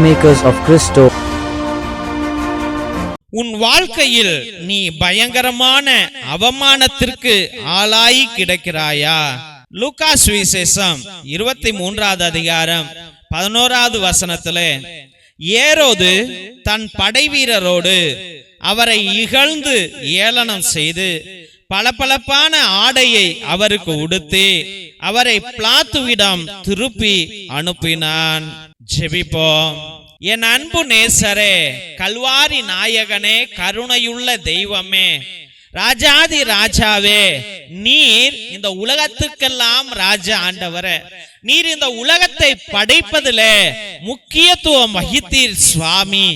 peacemakers of Christo. உன் வாழ்க்கையில் நீ பயங்கரமான அவமானத்திற்கு ஆளாய் கிடக்கிறாயா? லூகாஸ் விசேஷம் இருபத்தி மூன்றாவது அதிகாரம் பதினோராவது வசனத்துல ஏரோது தன் படைவீரரோடு அவரை இகழ்ந்து ஏளனம் செய்து பளபளப்பான ஆடையை அவருக்கு உடுத்தி அவரை பிளாத்துவிடம் திருப்பி அனுப்பினான். ஜெபிப்போம். என் அன்பு நேசரே கல்வாரி நாயகனே கருணையுள்ள தெய்வமே ராஜாதி ராஜாவே நீர் இந்த உலகத்துக்கெல்லாம் ராஜா ஆண்டவரே. நீர் இந்த உலகத்தை படைப்பதிலே முக்கியத்துவம் வகித்தீர் சுவாமி.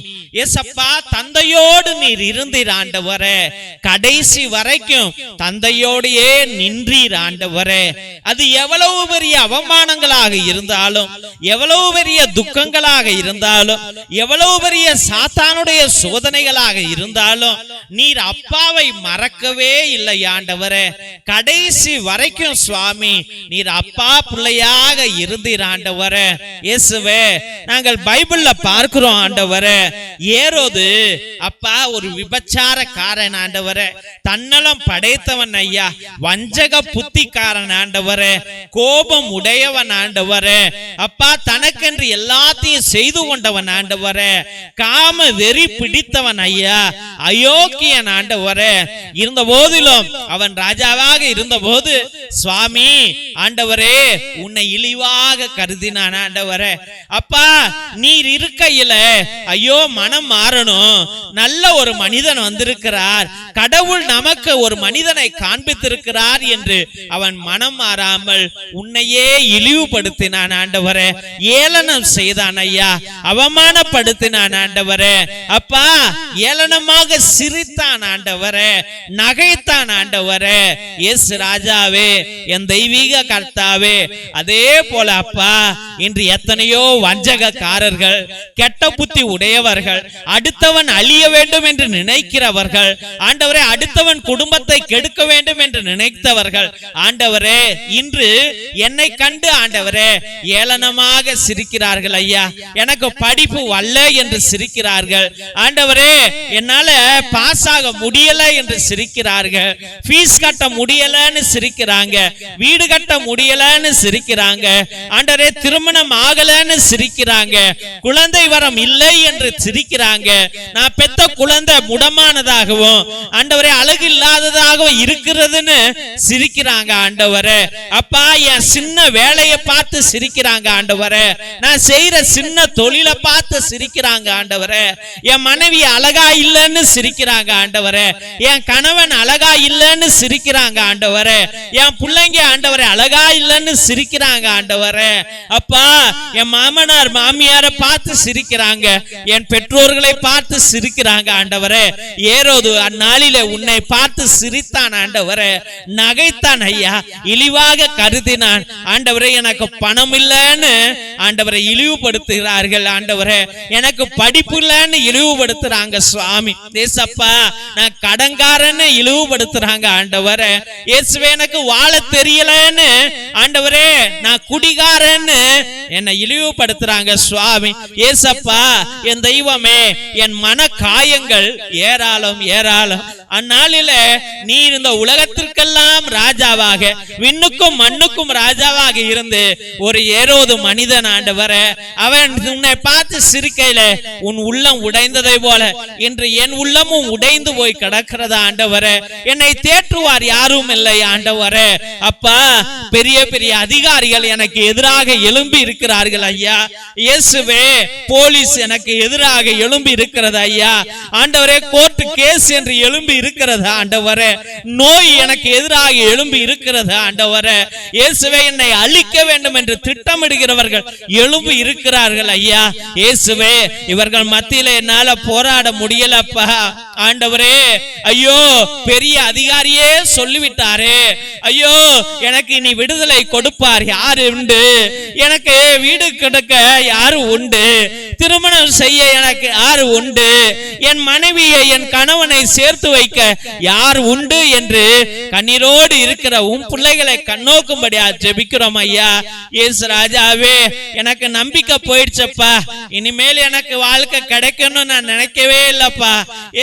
ஏசப்பா தந்தையோடு நீர் இருந்தீர் ஆண்டவரே. கடைசி வரைக்கும் தந்தையோடையே நின்றீர் ஆண்டவரே. அது எவ்வளவு பெரிய அவமானங்களாக இருந்தாலும் எவ்வளவு பெரிய துக்கங்களாக இருந்தாலும் எவ்வளவு பெரிய சாத்தானுடைய சோதனைகளாக இருந்தாலும் நீர் அப்பாவை மறக்கவே இல்லை ஆண்டவரே. கடைசி வரைக்கும் சுவாமி நீர் அப்பா பிள்ளையாக இருந்தீர் ஆண்டவரே. இயேசுவே நாங்கள் பைபிள்ல பார்க்கிறோம் ஆண்டவரே. ஏரோது அப்பா ஒரு விபச்சாரக்காரன் ஆண்டவரே. தன்னலம் படைத்தவன் ஐயா. வஞ்சக புத்திக்காரன் ஆண்டவரே. கோபம் உடையவன் ஆண்டவரே. அப்பா தனக்கென்று எல்லாத்தையும் செய்து கொண்டவன் ஆண்டவரே. காம வெறி பிடித்தவன் ஐயா. அயோக்கியன் ஆண்டவரே இருந்த போதிலும் அவன் ராஜாவாக இருந்த போது சுவாமி ஆண்டவரே உன்னை இழிவாக கருதினான் ஆண்டவரே. அப்பா நீர் இருக்கையில ஐயோ மனம் மாறணும். நல்ல ஒரு மனிதன் வந்திருக்கிறார். கடவுள் நமக்கு ஒரு மனிதனை காண்பித்திருக்கிறார் என்று அவன் மனம் மாறாமல் உன்னையே இழிவுபடுத்தினான் ஆண்டவரே. ஏளனம் செய்தான் ஐயா. அவமானப்படுத்தினான் ஆண்டவரே. அப்பா ஏளனமாக சிறு சிரித்தான் ஆண்டவரே நகைத்தான் ஆண்டவரே. எஸ் ராஜாவே என் தெய்வீக கர்த்தாவே. அதே போல அப்பா இன்று எத்தனையோ வஞ்சகக்காரர்கள் கெட்ட புத்தி உடையவர்கள் அடுத்தவன் அழிய வேண்டும் என்று நினைக்கிறவர்கள் ஆண்டவரே அடுத்தவன் குடும்பத்தை கெடுக்க வேண்டும் என்று நினைத்தவர்கள். ஆண்டவரே இன்று என்னை கண்டு ஆண்டவரே ஏளனமாக சிரிக்கிறார்கள் ஐயா. எனக்கு படிப்பு வல்ல என்று சிரிக்கிறார்கள். ஆண்டவரே என்னால பாஸ் ஆக முடியல என்று சிரிக்கிறார்கள். ஃபீஸ் கட்ட முடியலன்னு சிரிக்கிறாங்க. வீடு கட்ட முடியலன்னு சிரிக்கிறாங்க. ஆண்டரே திருமணம் ஆகலன்னு சிரிக்கிறாங்க. குழந்தை வரம் இல்லை என்று சிரிக்கிறாங்க. நான் பெத்த குழந்தை முடமானதாகவும் ஆண்டவரே அழகு இல்லாததாகவும் இருக்கிறதுன்னு சிரிக்கிறாங்க ஆண்டவரே. அப்பா என் சின்ன வேலையை பார்த்து சிரிக்கிறாங்க ஆண்டவரே. நான் செய்யற சின்ன தொழிலை பார்த்து சிரிக்கிறாங்க ஆண்டவரே. என் மனைவி அழகா இல்லைன்னு சிரிக்கிறாங்க சிரிக்கிறாங்க ஆண்டவரே. என் கணவன் அழகா இல்லைன்னு சிரிக்கிறாங்க ஆண்டவரே. என் பிள்ளைங்க ஆண்டவரே அழகா இல்லைன்னு சிரிக்கிறாங்க ஆண்டவரே. அப்பா என் மாமனார் மாமியாரை பார்த்து சிரிக்கிறாங்க. என் பெற்றோர்களை பார்த்து சிரிக்கிறாங்க ஆண்டவரே. ஏறோது அந்நாளில உன்னை பார்த்து சிரித்தான் ஆண்டவரே. நகைத்தான் ஐயா இழிவாக கருதினான். ஆண்டவரே எனக்கு பணம் இல்லைன்னு ஆண்டவரை இழிவுபடுத்துகிறார்கள் ஆண்டவரே. எனக்கு படிப்பு இல்லைன்னு இழிவுபடுத்துறாங்க சுவாமி. தேசப்பா நான் கடங்காரன்னு இழிவுபடுத்துறாங்க ஆண்டவரே. இயேசுவே எனக்கு வாழ தெரியலன்னு. ஆண்டவரே நான் குடிகாரன்னு என்னை இழிவுபடுத்துறாங்க சுவாமி. ஏசப்பா என் தெய்வமே என் மன காயங்கள் ஏராளம் ஏராளம். அந்நாளில நீ இந்த உலகத்திற்கெல்லாம் ராஜாவாக விண்ணுக்கும் மண்ணுக்கும் ராஜாவாக இருந்து ஒரு ஏரோது மனிதன் ஆண்டவர அவன் உன்னை பார்த்து சிரிக்கையில உன் உள்ளம் உடைந்ததை போல இன்று என் உள்ளமும் உடைந்து போய் கிடக்கிறதா ஆண்டவர? என்னை தேற்றுவார் யாரும் இல்லை ஆண்டவர. அப்பா பெரிய பெரிய அதிகாரிகள் எனக்கு எதிராக எழும்பி இருக்கிறார்கள் ஐயா. இயேசுவே போலீஸ் எனக்கு எதிராக எழும்பி இருக்கிறது ஐயா. ஆண்டவரே கோர்ட் கேஸ் என்று எழும்பி இருக்கிறது ஆண்டவரே. நோய் எனக்கு எதிராக எழும்பி இருக்கிறது ஆண்டவரே. இயேசுவே என்னை அழிக்க வேண்டும் என்று திட்டமிடுகிறவர்கள் எழும்பி இருக்கிறார்கள் ஐயா. இயேசுவே இவர்கள் மத்தியில என்னால போராட முடியலப்பா. ஆண்டவரே ஐயோ பெரிய அதிகாரியே சொல்லிவிட்டாரே. ஐயோ எனக்கு இனி விடுதலை கொடுப்பார் யாரு உண்டு? எனக்கு வீடு கொடுக்க யாரு உண்டு? திருமணம் செய்ய எனக்கு யாரு உண்டு? என் மனைவியை என் கணவனை சேர்த்து வைக்க யார் உண்டு என்று கண்ணீரோடு இருக்கிற உன் பிள்ளைகளை கண்ணோக்கும்படியா ஜெபிக்கிறோம் ஐயா. இயேசு ராஜாவே எனக்கு நம்பிக்கை போயிடுச்சப்பா. இனிமேல் எனக்கு வாழ்க்கை கிடைக்கணும்னு நான் நினைக்கவே இல்லப்பா.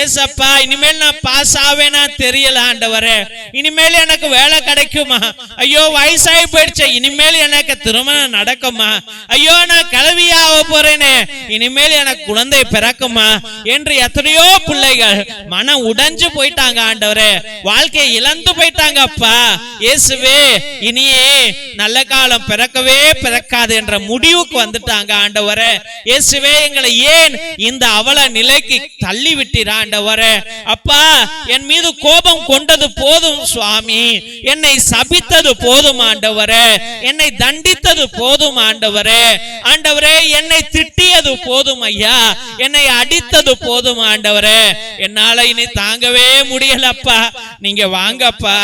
ஏசப்பா இனிமேல் நான் பாஸ் ஆவேனா தெரியல ஆண்டவரே. இனிமேல் எனக்கு வேலை கிடைக்குமா? ஐயோ வயசாகி போயிடுச்சு. இனிமேல் எனக்கு திருமணம் நடக்குமா? ஐயோ நான் கலவியாக போறேனே. இனிமேல் எனக்கு குழந்தை பிறக்குமா? என்று எத்தனையோ பிள்ளைகள் மனம் உடைஞ்சு போயிட்டாங்க ஆண்டவரே. வாழ்க்கையை இழந்து போயிட்டாங்க அப்பா. இயேசுவே இனியே நல்ல காலம் பிறக்கவே பிறக்காது என்ற முடிவுக்கு வந்துட்டாங்க ஆண்டவரே. இயேசுவே எங்களை ஏன் இந்த அவல நிலைக்கு தள்ளி விட்டீர் ஆண்டவரே? அப்பா என் மீது கோபம் கொண்டது போதும் சுவாமி. என்னை சபித்தது போதும் ஆண்டவரே. என்னை தண்டித்தது போதும் ஆண்டவரே. ஆண்டவரே என்னை திட்டியது போதும் ஐயா. என்னை அடித்தது போதும் ஆண்டவரே. என்னால இனி தாங்கவே முடியலப்பா. நீங்க வாங்கப்பா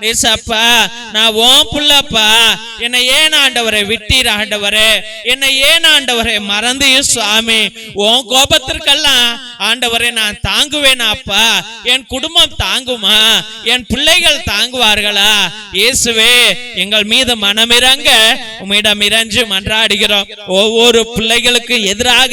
நேசப்பா நான் ஓம் புள்ளப்பா. என்னை ஏன் ஆண்டவரை விட்டீர் ஆண்டவரே? என்னை ஏன் ஆண்டவரை மறந்தியும் சுவாமி? உன் கோபத்திற்கெல்லாம் ஆண்டவரை நான் தாங்குவேனாப்பா என் குடும்பம் தாங்குமா? என் பிள்ளைகள் தாங்குவார்களா? இயேசுவே எங்கள் மீது மனமிறங்க உம்மிடம் இறஞ்சு மன்றாடுகிறோம். ஒவ்வொரு பிள்ளைகளுக்கு எதிராக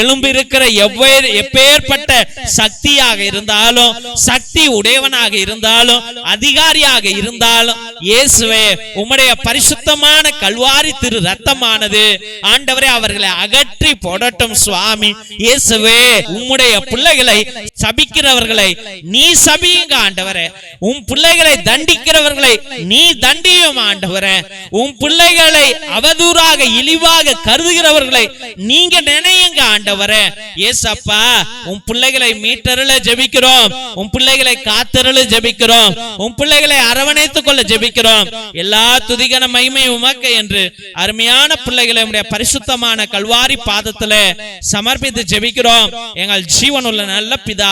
எழும்பிருக்கிற எவ்வேறு எப்பேற்பட்ட சக்தியாக இருந்தாலும் சக்தி உடையவனாக இருந்தாலும் அதிகாரியாக இருந்தாலும் இயேசுவே உம்முடைய பரிசுத்தமான கல்வாரி திரு ரத்தமானது ஆண்டவரே அவர்களை அகற்றி போடட்டும் சுவாமி. இயேசுவே உம்முடைய பிள்ளைகளை சபிக்கிறவர்களை நீ சபியுங்க ஆண்டவரே. உன் பிள்ளைகளை தண்டிக்கிறவர்களை நீ தண்டியும் ஆண்டவரே. உன் பிள்ளைகளை அவதூறாக இழிவாக கருதுகிறவர்களை நீங்க நினையுங்க ஆண்டவரே. ஏசப்பா உன் பிள்ளைகளை மீட்டருள ஜெபிக்கிறோம். உன் பிள்ளைகளை காத்தருள ஜெபிக்கிறோம். உன் பிள்ளைகளை அரவணைத்துக் கொள்ள ஜெபிக்கிறோம். எல்லா துதிகன மகிமை உமக்கு என்று அருமையான பிள்ளைகளை உடைய பரிசுத்தமான கல்வாரி பாதத்துல சமர்ப்பித்து ஜெபிக்கிறோம். எங்கள் ஜீவனுள்ள நல்ல பிதா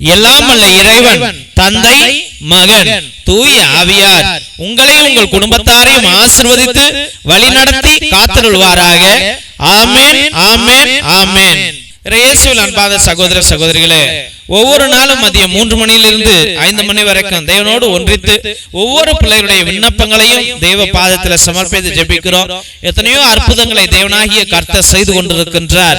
எல்லாம் அல்ல இறைவன் தந்தை மகன் தூய ஆவியார். உங்களையும் உங்கள் குடும்பத்தாரையும் ஆசிர்வதித்து வழிநடத்தி காத்திருள்வாராக ஆமென் ஆமென் ஆமென் இயேசுவில் அன்பாத சகோதர சகோதரிகளே ஒவ்வொரு நாளும் மதியம் மூன்று மணியிலிருந்து ஐந்து மணி வரைக்கும் தேவனோடு ஒன்றித்து ஒவ்வொரு பிள்ளைகளுடைய விண்ணப்பங்களையும் தேவ பாதத்தில் சமர்ப்பித்து ஜெபிக்கிறோம். எத்தனையோ அற்புதங்களை தேவனாகிய கர்த்தர் செய்து கொண்டிருக்கின்றார்.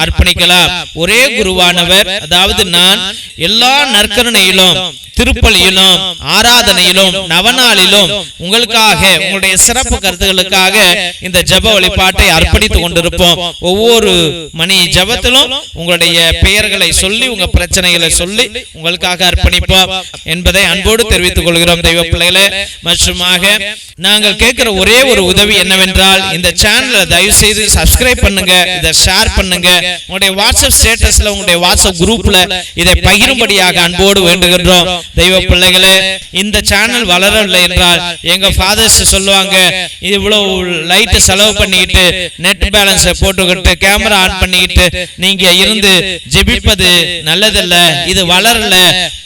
அர்ப்பணிக்கலாம். ஒரே குருவானவர் அதாவது நான் எல்லா நற்கருணையிலும் திருப்பலியிலும் ஆராதனையிலும் நவநாளிலும் உங்களுக்காக உங்களுடைய சிறப்பு கருத்துகளுக்காக இந்த ஜெப வழிபாட்டை அர்ப்பணித்துக் கொண்டிருப்போம். ஒவ்வொரு மணி ஜெபத்திலும் உங்களுடைய பெயர்களை சொல்லி உங்க பிரச்சனைகளை சொல்லி உங்களுக்காக அர்ப்பணிப்போம் என்பதை அன்போடு தெரிவித்துக் கொள்கிறோம் தெய்வ பிள்ளைகளே. மற்றுமாக நாங்கள் கேட்கிற ஒரே ஒரு உதவி என்னவென்றால் இந்த சேனலை தயவு செய்து சப்ஸ்கிரைப் பண்ணுங்க இதை ஷேர் பண்ணுங்க. உங்களுடைய வாட்ஸ்அப் ஸ்டேட்டஸ்ல உங்களுடைய வாட்ஸ்அப் குரூப்ல இதை பகிரும்படியாக அன்போடு வேண்டுகின்றோம். தெய்வ பிள்ளைகளே இந்த சேனல் வளரவில்லை என்றால் எங்க ஃபாதர்ஸ் சொல்லுவாங்க இவ்வளவு லைட் செலவு பண்ணிக்கிட்டு நெட் பேலன்ஸ் போட்டுக்கிட்டு கேமரா ஆன் பண்ணிக்கிட்டு நீங்க இருந்து ஜெபிப்பது நல்லதல்ல இது வளரல.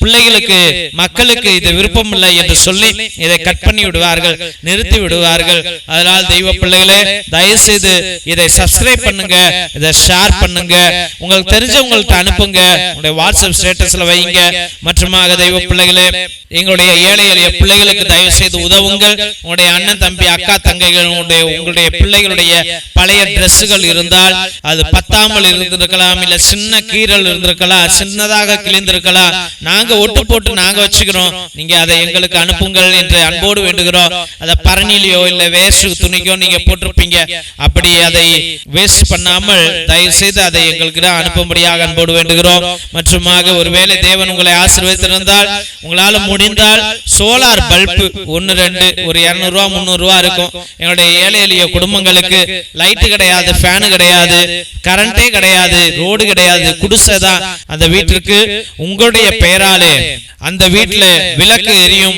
பிள்ளைகளுக்கு மக்களுக்கு இது விருப்பம் இல்லை என்று சொல்லி இதை கட் பண்ணி விடுவார்கள் நிறுத்தி விடுவார்கள். அதனால் தெய்வ பிள்ளைகளே தயவு செய்து இதை சப்ஸ்கிரைப் பண்ணுங்க இதை ஷேர் பண்ணுங்க. உங்களுக்கு தெரிஞ்சவங்கள்ட்ட அனுப்புங்க. உங்களுடைய வாட்ஸ்அப் ஸ்டேட்டஸ்ல வைங்க. மற்றுமாக தெய்வ பிள்ளைகளே எங்களுடைய ஏழை எளிய பிள்ளைகளுக்கு தயவு செய்து உதவுங்கள். உங்களுடைய அண்ணன் தம்பி அக்கா தங்கைகள் உங்களுடைய உங்களுடைய பிள்ளைகளுடைய பழைய டிரெஸ்ஸுகள் இருந்தால் அது பத்தாமல் இருந்திருக்கலாம். இல்ல சின்ன கீறல் இருந்திருக்கலாம். சின்னதாக கிழிந்திருக்கலாம். நாங்க ஒட்டு போட்டு நாங்க வச்சுக்கிறோம். நீங்க அதை எங்களுக்கு அனுப்புங்கள் என்று அன்போடு வேண்டுகிறோம். அதை பரணிலையோ இல்ல வேஸ்ட் துணிக்கோ நீங்க போட்டிருப்பீங்க. அப்படி அதை வேஸ்ட் பண்ணாமல் தயவு செய்து அதை எங்களுக்கு அனுப்பும்படியாக அன்போடு வேண்டுகிறோம். மற்றுமாக ஒருவேளை தேவன் உங்களை ஆசீர்வதித்திருந்தால் உங்களால் முடிந்தால் சோலார் பல்பு ஒன்னு ரெண்டு ஒரு இரநூறுவா முந்நூறுரூவா இருக்கும். எங்களுடைய ஏழை எளிய குடும்பங்களுக்கு லைட்டு கிடையாது ஃபேனு கிடையாது கரண்டே கிடையாது ரோடு கிடையாது குடிசை தான் அந்த வீட்டிற்கு. உங்களுடைய பெயராலே அந்த வீட்டில் விளக்கு எரியும்.